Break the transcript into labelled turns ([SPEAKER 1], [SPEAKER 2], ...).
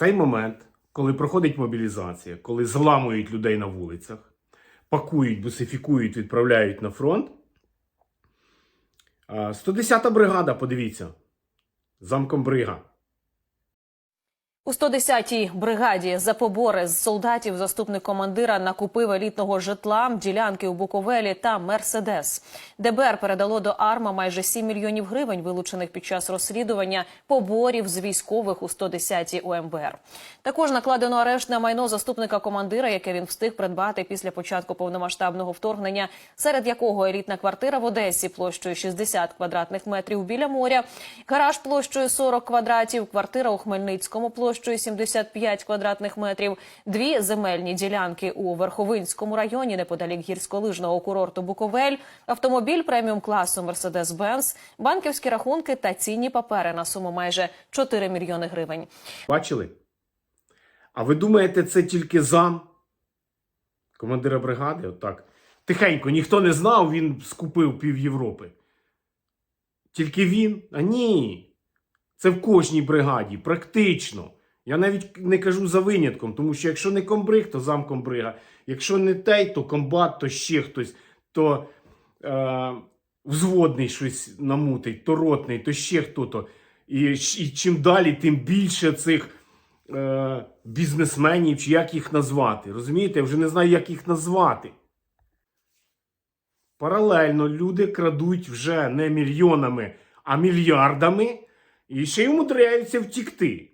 [SPEAKER 1] цей момент, коли проходить мобілізація, коли зламують людей на вулицях, пакують, бусифікують, відправляють на фронт. 110-та бригада, подивіться, замком брига.
[SPEAKER 2] У 110-й бригаді за побори з солдатів заступник командира накупив елітного житла, ділянки у Буковелі та Мерседес. ДБР передало до АРМА майже 7 мільйонів гривень, вилучених під час розслідування поборів з військових у 110-й ОМБР. Також накладено арешт на майно заступника командира, яке він встиг придбати після початку повномасштабного вторгнення, серед якого елітна квартира в Одесі площею 60 квадратних метрів біля моря, гараж площею 40 квадратів, квартира у Хмельницькому площею 75 квадратних метрів, дві земельні ділянки у Верховинському районі неподалік гірськолижного курорту Буковель, автомобіль преміум класу Mercedes-Benz, банківські рахунки та цінні папери на суму майже 4 мільйони гривень.
[SPEAKER 1] Бачили? А ви думаєте, це тільки зам командира бригади? Отак. Тихенько, ніхто не знав, він скупив пів Європи. Тільки він? А ні. Це в кожній бригаді, практично. Я навіть не кажу за винятком, тому що якщо не комбриг, то замкомбрига. Якщо не той, то комбат, то ще хтось, то е, взводний щось намутить, то ротний, то ще хто-то. І, і чим далі, тим більше цих е, бізнесменів, чи як їх назвати. Розумієте, я вже не знаю, як їх назвати. Паралельно люди крадуть вже не мільйонами, а мільярдами, і ще й умудряються втікти.